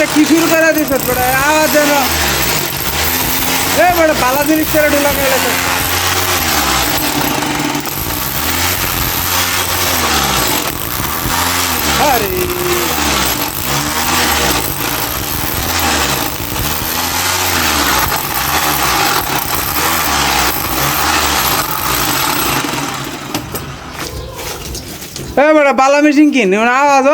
একটা কি শুরু করে দিছ বড় আওয়াজ যেন। এ বড় বালা জিনিস করে ঢুলা গেলে আরে। এ বড় বালা মেশিন কিন আওয়াজ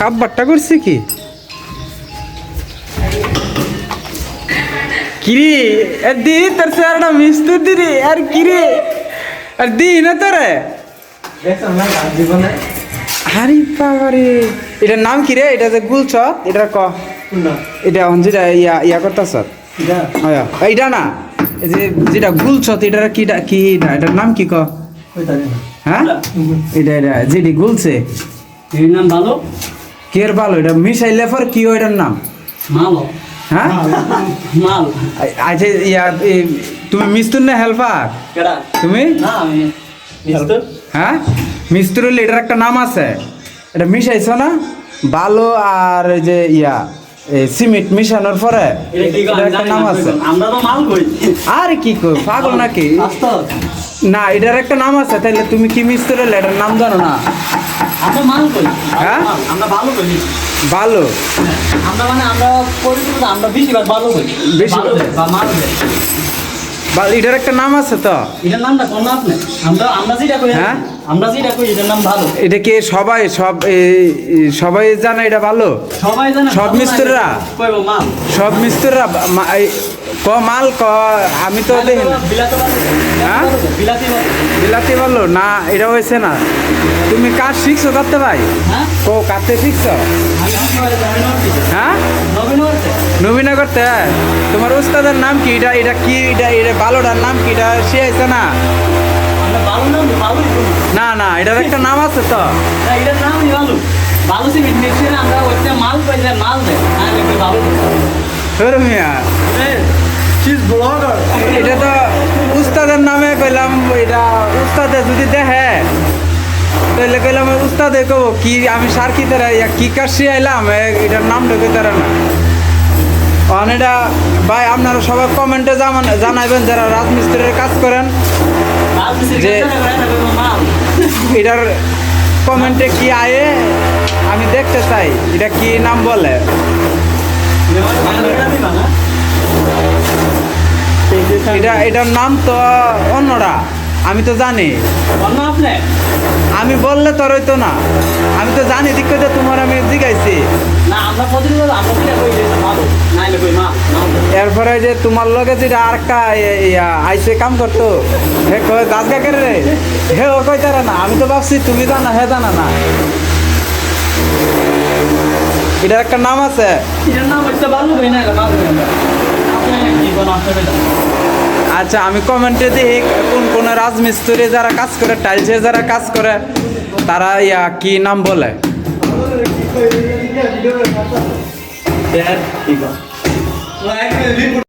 খাবারটা করছে কি? কিরি দি তোর চেহারাটা মিস্তুর দিদি আর কিরি? আর দি না তোরে? আরে বাবারে এটার নাম কি রে? এটা যে গুলছ এটা ক? এটা যেটা ইয়া ইয়া করতেছ? এইটা না যে যেটা গুলছ এটার কি কি এটা? এটার নাম কি ক? হ্যাঁ? এটা এটা যেটি গুলছে। এর নাম ভালো? কের ভালো এটা মিশাইলে পর কি হয় এটার নাম? মালো। হ্যাঁ? মাল। আচ্ছা ইয়া তুমি মিস্তুর না হেল্পার? তুমি? হ্যাঁ? মিস্ত্রি এটার একটা নাম আছে। এটা মিশাইছো না? বালো আর যে ইয়া সিমেন্ট মিশানোর পরে একটা নাম আছে। আর কি কই পাগল নাকি? না এটার একটা নাম আছে তাহলে তুমি কি মিস্ত্রি হলে এটার নাম জানো না? আমরা মাল কই? হ্যাঁ? আমরা ভালো কই বালো আমরা মানে আমরা পরিচিত আমরা বেশিরভাগ ভালো কই। বেশি- ভালো মাল বা এটার একটা নাম আছে তো? এটার নামটা কোন না আপনি আমরা আমরা যেটা কই হ্যাঁ? আমরা যেটা কই এটার নাম ভালো। এটা কি সবাই সব সবাই জানে এটা ভালো? সবাই জানে সব ভালো মিস্ত্রিরা? কইবো মাল? সব মিস্ত্রিরা ক মাল ক আমি তো দেখি হ্যাঁ? বিলাতে বিলাতি বলল না এটা হয়েছে না। তুমি কাজ শিখছো করতে ভাই? হ্যাঁ? কো কাটতে শিখছো? হ্যাঁ? নবীন হচ্ছে নবীনা করতে তোমার উস্তাদের নাম কি? এটা এটা কি? এটা এটা ভালোটার নাম কি? এটা সে আইছে না? না না এটার একটা নাম আছে তো। এটার নামই ভালো ভালো সে মিক্সিতে আমরা ওইটা মাল পাইলে মাল দেয় না দেখবে ভালো ধরো মিয়া। চিজ ব্লগার এটা তো উস্তাদের নামে কইলাম এটা উস্তাদে যদি দেখে তাহলে কইলাম উস্তাদে কব কি আমি সার কি তারা কি কাজ শিয়াইলাম এ- এটার নাম ঢুকে তারা না। অন এটা ভাই আপনারা সবাই কমেন্টে জামান জানাইবেন যারা রাজমিস্ত্রির কাজ করেন। যে- এটার কমেন্টে কি আয়ে? আমি দেখতে চাই এটা কি নাম বলে? এটা এটার নাম তো অন্যরা। আমি তো জানি। আপনি। আমি বললে তোর হইতো না। আমি তো জানি দিক তোমার আমি জিগাইছি। যে এরপরে যে তোমার লগে যেটা আর আইসে কাম করতো হে কয় গাছ গাকের রে? হে ও কই তারা না আমি তো ভাবছি তুমি জানা হে জানা না। এটার একটা নাম আছে। এটার নাম হচ্ছে ভালো না এটা ভালো আসবে আচ্ছা আমি কমেন্টে দিই কোন কোন রাজমিস্ত্রি যারা কাজ করে, টাইলসে যারা কাজ করে, তারা ইয়া কি নাম বলে?